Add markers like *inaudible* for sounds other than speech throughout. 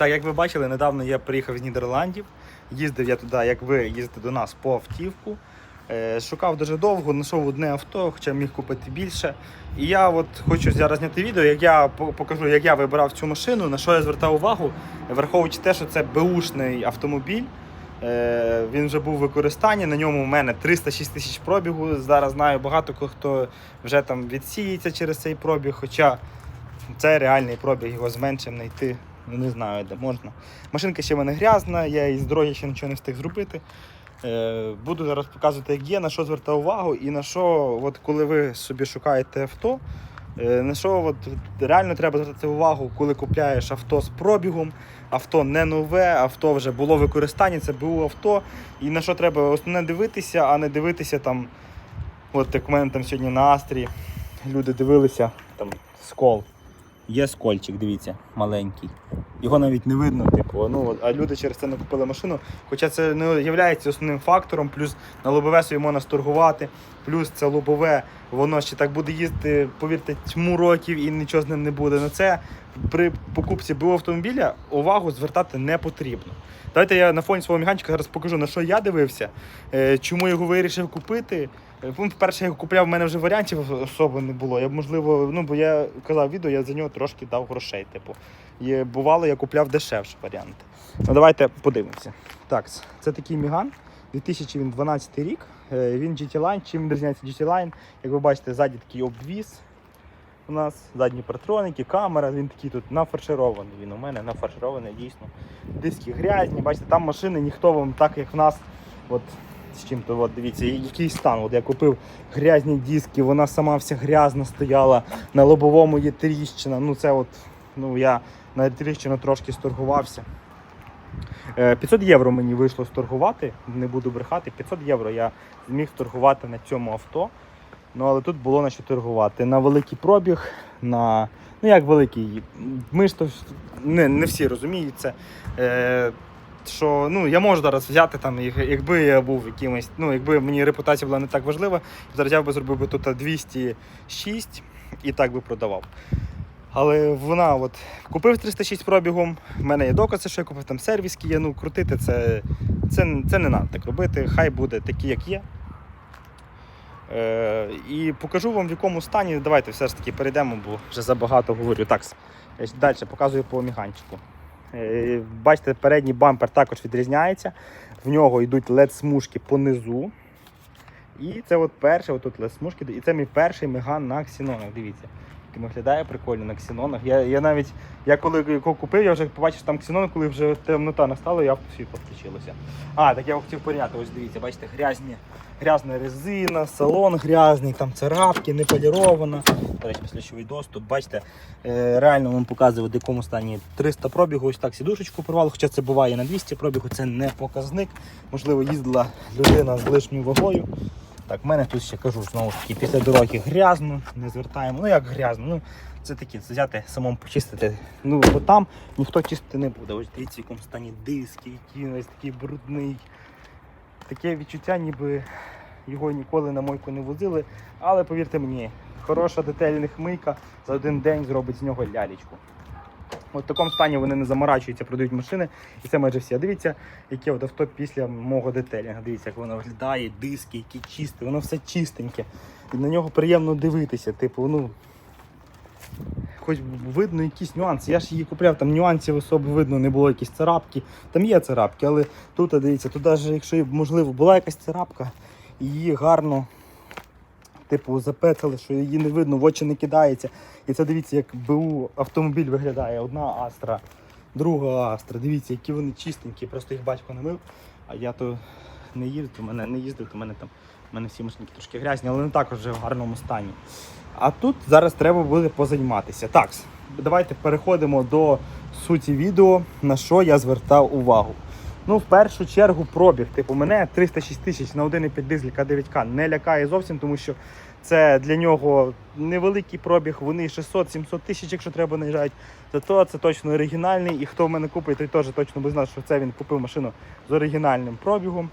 Так, як ви бачили, недавно я приїхав з Нідерландів. Їздив я туди, як ви їздите до нас по автівку. Е, Шукав дуже довго, знайшов одне авто, хоча міг купити більше. І я от хочу зараз зняти відео, як я покажу, як я вибирав цю машину, на що я звертав увагу, враховуючи те, що це беушний автомобіль. Е, Він вже був в використанні. На ньому у мене 306 тисяч пробігу. Зараз знаю багато хто вже там відсіється через цей пробіг. Хоча це реальний пробіг, його з меншим знайти. Ну, не знаю, де можна. Машинка ще в мене грязна, я із дороги ще нічого не встиг зробити. Е, буду зараз показувати, як є, на що звертав увагу, і на що, от коли ви собі шукаєте авто, е, на що от, реально треба звертати увагу, коли купляєш авто з пробігом, авто не нове, авто вже було в використанні, це БУ авто. І на що треба основне дивитися, а не дивитися там, от як у мене там сьогодні на Астрі люди дивилися, там скол. Є скольчик, дивіться, маленький. Його навіть не видно, типу. Ну, а люди через це не купили машину. Хоча це не є основним фактором, плюс на лобове собі можна сторгувати, плюс це лобове, воно ще так буде їздити, повірте, тьму років і нічого з ним не буде. На це при покупці БУ автомобіля увагу звертати не потрібно. Давайте я на фоні свого міганчика зараз покажу, на що я дивився, е, чому його вирішив купити. Е, Ну, по-перше, я купляв, в мене вже варіантів особо не було. Я б, можливо, ну бо я казав відео, я за нього трошки дав грошей. Типу, і бувало, я купляв дешевші варіанти. Ну давайте подивимося. Так, це такий Міган, 2012 рік. Е, Він GT Line. Чим відрізняється GT Line? Як ви бачите, ззаді такий обвіз. У нас задні партроники, камера, він такий тут нафарширований. Він у мене нафарширований дійсно. Диски грязні, бачите, там машини ніхто вам так, як в нас. От з чим то, от дивіться, який стан. От я купив грязні диски, вона сама вся грязна стояла, на лобовому є тріщина. Ну це от, ну я на тріщину трошки сторгувався. Е, 500 євро мені вийшло сторгувати, не буду брехати. 500 євро я зміг торгувати на цьому авто. Ну, але тут було на що торгувати. На великий пробіг, на. Ну як великий. Ми ж то не, не всі розуміють це. Е, що ну, я можу зараз взяти там, як- якби я був якимось, ну, якби мені репутація була не так важлива, зараз я би зробив би тут 206 і так би продавав. Але вона от купив 306 пробігом, в мене є докази, що я купив там сервіски є, ну крутити це, це, це не треба так робити, хай буде такі, як є. Е, і покажу вам в якому стані. Давайте все ж таки перейдемо, бо вже забагато говорю. Так, далі показую по міганчику. Е, Бачите, передній бампер також відрізняється. В нього йдуть LED-смужки понизу. І це от перше, отут LED-смужки. І це мій перший меган на ксенонах. Дивіться, він виглядає прикольно на ксенонах. Я, я навіть, я коли його купив, я вже побачив там ксенон, коли вже темнота настала, і автосвітло включилося. А, так я хотів порівняти. Ось дивіться, бачите, грязні, грязна резина, салон грязний, там царапки, не полірована. До речі, безключовий доступ. Бачите, е, реально вам показує, в якому стані 300 пробігу, ось так сідушечку порвало, хоча це буває на 200 пробігу, це не показник. Можливо, їздила людина з лишньою вагою. Так, в мене тут ще кажу, знову ж таки, після дороги грязно, не звертаємо. Ну як грязно, ну це таке, це взяти самому почистити. Ну, бо там ніхто чистити не буде. Ось дивіться, в якому стані диски, який ось такий брудний. Таке відчуття, ніби його ніколи на мойку не возили. Але повірте мені, хороша детельних мийка за один день зробить з нього лялечку. От в такому стані вони не заморачуються, продають машини. І це майже всі. Дивіться, яке от авто після мого детелінга. Дивіться, як воно виглядає, диски, які чисті, воно все чистеньке. І на нього приємно дивитися. Типу, ну. Хоч видно якісь нюанси. Я ж її купляв, там нюансів особо видно, не було якісь царапки. Там є царапки, але тут, дивіться, тут навіть якщо можливо була якась царапка, її гарно типу, запетали, що її не видно, в очі не кидається. І це дивіться, як БУ автомобіль виглядає. Одна Астра, друга Астра. Дивіться, які вони чистенькі, просто їх батько не мив. А я то не їздив, у мене не їздив, то мене там у мене всі машинки трошки грязні, але не також вже в гарному стані. А тут зараз треба буде позайматися. Так, давайте переходимо до суті відео, на що я звертав увагу. Ну, в першу чергу пробіг. Типу, мене 306 тисяч на 1,5 дизель К9К не лякає зовсім, тому що це для нього невеликий пробіг, вони 600-700 тисяч, якщо треба наїжджають. Зато це точно оригінальний. І хто в мене купить, той теж точно буде знати, що це він купив машину з оригінальним пробігом.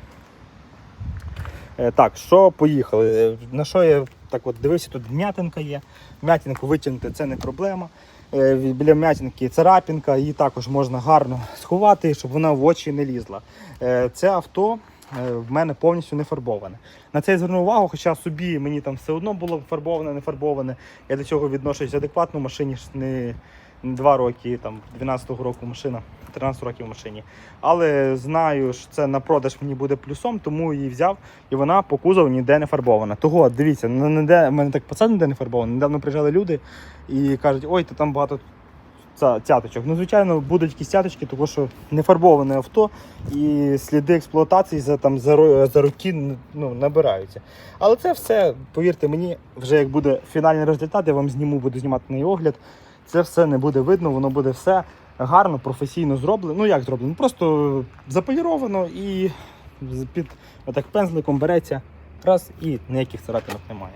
Е, Так, що поїхали? Е, На що я так от дивився, тут м'ятинка є. М'ятинку витягнути це не проблема. Е, біля м'ятінки царапінка, її також можна гарно сховати, щоб вона в очі не лізла. Е, Це авто е, в мене повністю не фарбоване. На це я звернув увагу, хоча собі мені там все одно було фарбоване, не фарбоване. Я до цього відношусь адекватно, машині ж не два роки, там 12-го року машина, 13 років в машині. Але знаю, що це на продаж мені буде плюсом, тому її взяв, і вона по кузову ніде не фарбована. Того, дивіться, ну, ніде, в мене так пацан ніде не фарбований. Недавно приїжджали люди і кажуть, ой, то там багато цяточок. Ну, звичайно, будуть якісь цяточки, тому що не фарбоване авто і сліди експлуатації за, там, за, за роки ну, набираються. Але це все, повірте мені, вже як буде фінальний результат, я вам зніму, буду знімати на огляд. Це все не буде видно, воно буде все гарно, професійно зроблено. Ну як зроблено? Просто заполіровано і під отак пензликом береться раз і ніяких царапинок немає.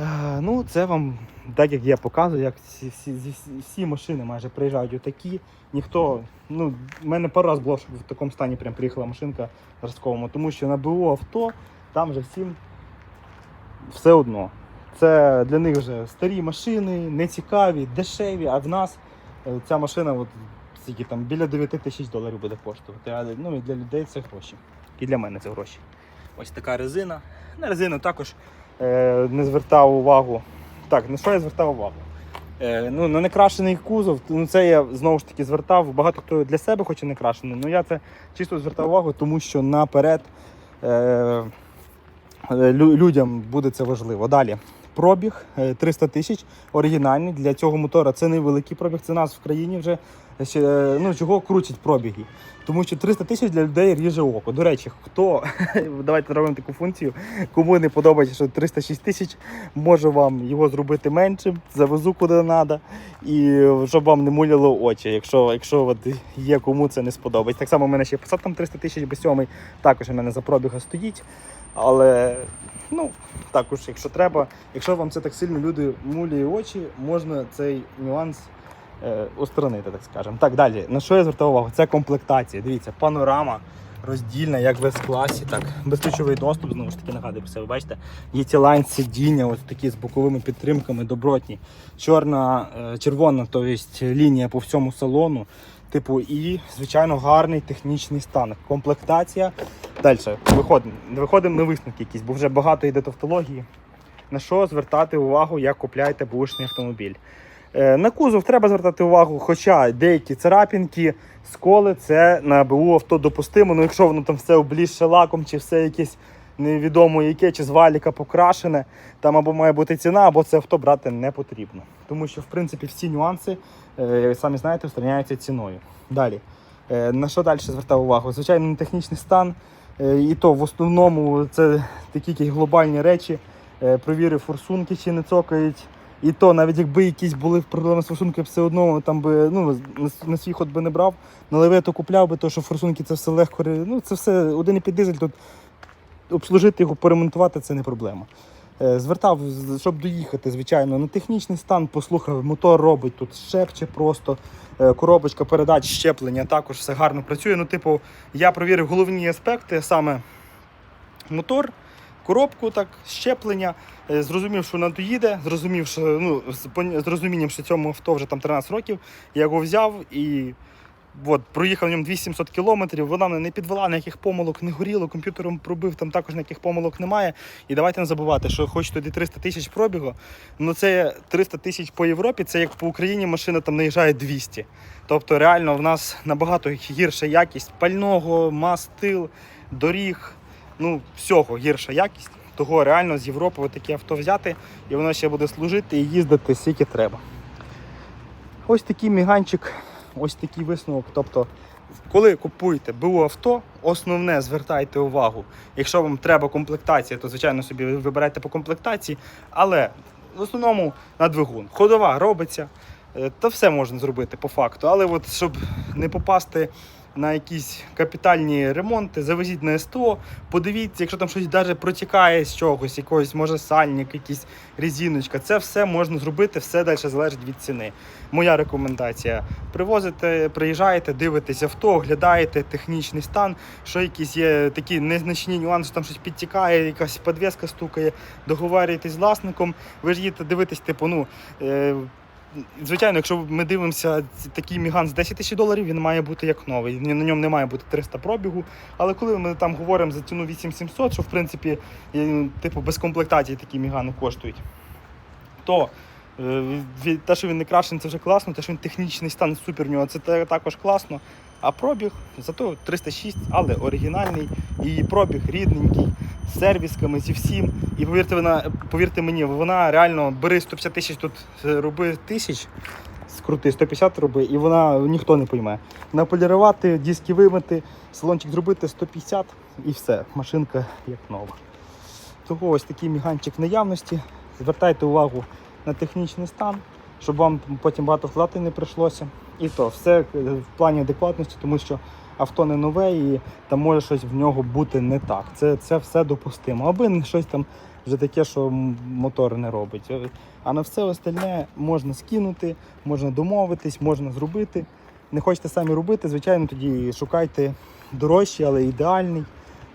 Е, ну, це вам так як я показую, як всі, всі, всі, всі машини майже приїжджають отакі. Ніхто, ну, в мене пару раз було, щоб в такому стані прям приїхала машинка зразковому, тому що на БУ авто там вже всім все одно. Це для них вже старі машини, нецікаві, дешеві, а в нас е, ця машина от, скільки там біля 9 тисяч доларів буде коштувати. А ну, і для людей це гроші. І для мене це гроші. Ось така резина. На резину також е, не звертав увагу. Так, на що я звертав увагу? Е, ну, на некрашений кузов, ну це я знову ж таки звертав. Багато хто для себе хоче некрашений, але я це чисто звертав увагу, тому що наперед е, е, людям буде це важливо. Далі. Пробіг е, 300 тисяч оригінальний. Для цього мотора це невеликий пробіг. Це нас в країні вже ще, е, ну, чого крутять пробіги. Тому що 300 тисяч для людей ріже око. До речі, хто *laughs* давайте зробимо таку функцію. Кому не подобається, що 306 тисяч, можу вам його зробити меншим, завезу куди треба, і щоб вам не муляло очі, якщо, якщо от є кому це не сподобається. Так само в мене ще посад там 300 тисяч без сьомий, також у мене за пробіга стоїть. Але ну, також, якщо треба, якщо вам це так сильно люди мулює очі, можна цей нюанс е, устранити, так скажемо. Так, далі. На що я звертав увагу? Це комплектація. Дивіться, панорама роздільна, як в С-класі, так, безключовий доступ, знову ж таки нагадую про себе, бачите, є ті лайн сидіння, ось такі з боковими підтримками, добротні. Чорна, е, червона, то лінія по всьому салону. Типу, і, звичайно, гарний технічний стан. Комплектація. Далі, виходимо. Виходимо на висновки якісь, бо вже багато йде тавтології. На що звертати увагу, як купляєте бушний автомобіль. Е, На кузов треба звертати увагу, хоча деякі царапінки, сколи це на БУ авто допустимо. Ну якщо воно там все облізше лаком, чи все якесь невідомо яке, чи з валіка покрашене, там або має бути ціна, або це авто брати не потрібно. Тому що, в принципі, всі нюанси, самі знаєте, устраняються ціною. Далі. Е, На що далі звертав увагу? Звичайно, на технічний стан. Е, І то в основному це такі якісь глобальні речі. Е, Провірив форсунки, чи не цокають. І то, навіть якби якісь були проблеми з форсунками, все одно там би ну, на- свій ход би не брав. На леве то купляв би, то що форсунки це все легко. Ну, це все один і під дизель, тут обслужити його, поремонтувати це не проблема. Е, Звертав, щоб доїхати, звичайно, на технічний стан, послухав, мотор робить тут шепче просто, е, коробочка передач, щеплення також все гарно працює. Ну, типу, я провірив головні аспекти, саме мотор, коробку, так, щеплення. Е, Зрозумів, що вона доїде, зрозумів, що ну, з розумінням, що цьому авто вже там 13 років, я його взяв і от, проїхав ньому 2700 кілометрів, вона мене не підвела, ніяких помилок не горіло, комп'ютером пробив, там також ніяких помилок немає. І давайте не забувати, що хоч туди 300 тисяч пробігу, ну це 300 тисяч по Європі, це як по Україні машина там наїжджає 200. Тобто реально в нас набагато гірша якість пального, мастил, доріг, ну всього гірша якість. Того реально з Європи таке авто взяти, і воно ще буде служити і їздити скільки треба. Ось такий міганчик, ось такий висновок. Тобто, коли купуєте БУ авто, основне звертайте увагу. Якщо вам треба комплектація, то звичайно собі вибирайте по комплектації, але в основному на двигун. Ходова робиться, е, та все можна зробити по факту. Але от щоб не попасти на якісь капітальні ремонти, завезіть на СТО, подивіться, якщо там щось навіть протікає з чогось, якогось, може сальник, якийсь резиночка, це все можна зробити, все далі залежить від ціни. Моя рекомендація: привозите, приїжджаєте, дивитесь авто, оглядаєте технічний стан, що якісь є такі незначні нюанси, там щось підтікає, якась підвіска стукає, договарюєтесь з власником, ви ж їдете дивитесь, типу, ну. Звичайно, якщо ми дивимося такий міган з 10 тисяч доларів, він має бути як новий. На ньому не має бути 300 пробігу. Але коли ми там говоримо за ціну 8700, що в принципі типу без комплектації такі мігани коштують, то те, що він не крашений, це вже класно, те, що він технічний стан супер в нього, це також класно. А пробіг зато 306, але оригінальний і пробіг рідненький, з сервісками, зі всім. І повірте, вона, повірте мені, вона реально бери 150 тисяч тут е, роби тисяч, скрути 150 роби, і вона ніхто не пойме. Наполірувати, диски вимити, салончик зробити 150 і все. Машинка як нова. Того ось такий міганчик наявності. Звертайте увагу на технічний стан, щоб вам потім багато вкладати не прийшлося. І то все е, в плані адекватності, тому що авто не нове і там може щось в нього бути не так. Це, це все допустимо. Аби не щось там вже таке, що мотор не робить. Е, А на все остальне можна скинути, можна домовитись, можна зробити. Не хочете самі робити, звичайно, тоді шукайте дорожчий, але ідеальний.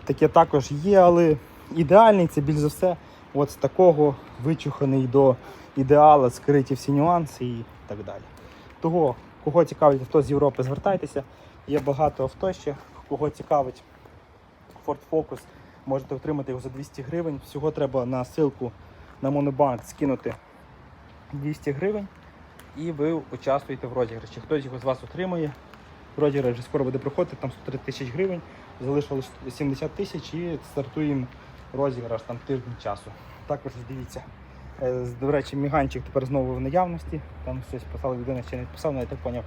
Таке також є, але ідеальний це більш за все от з такого вичуханий до ідеала, скриті всі нюанси і так далі. Того, кого цікавить авто з Європи, звертайтеся. Є багато авто ще, кого цікавить Ford Focus, можете отримати його за 200 гривень. Всього треба на ссылку на Монобанк скинути 200 гривень і ви участвуєте в розіграші. Хтось його з вас отримає. Розіграш вже скоро буде проходити, там 103 тисяч гривень, залишилось 70 тисяч і стартуємо розіграш там тиждень часу. Також дивіться. Е, До речі, міганчик тепер знову в наявності. Там щось писала людина, ще не писав, але я так зрозумів,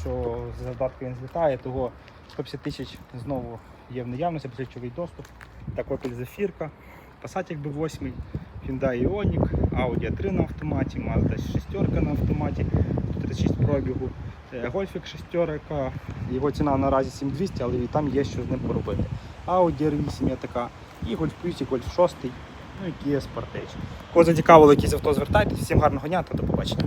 що з задатку він злітає, того 150 тисяч знову є в наявності, безключовий доступ. Так, Opel Zafirka, Passat якби 8, Hyundai Ioniq, Audi A3 на автоматі, Mazda 6 на автоматі, 136 пробігу, е, Golfik 6, його ціна наразі 7200, але і там є що з ним поробити. Audi R8 є така, і Golf Plus, і Golf 6, ну і Kia Sportage. Кого зацікавило якісь авто, звертайтеся. Всім гарного дня та до побачення.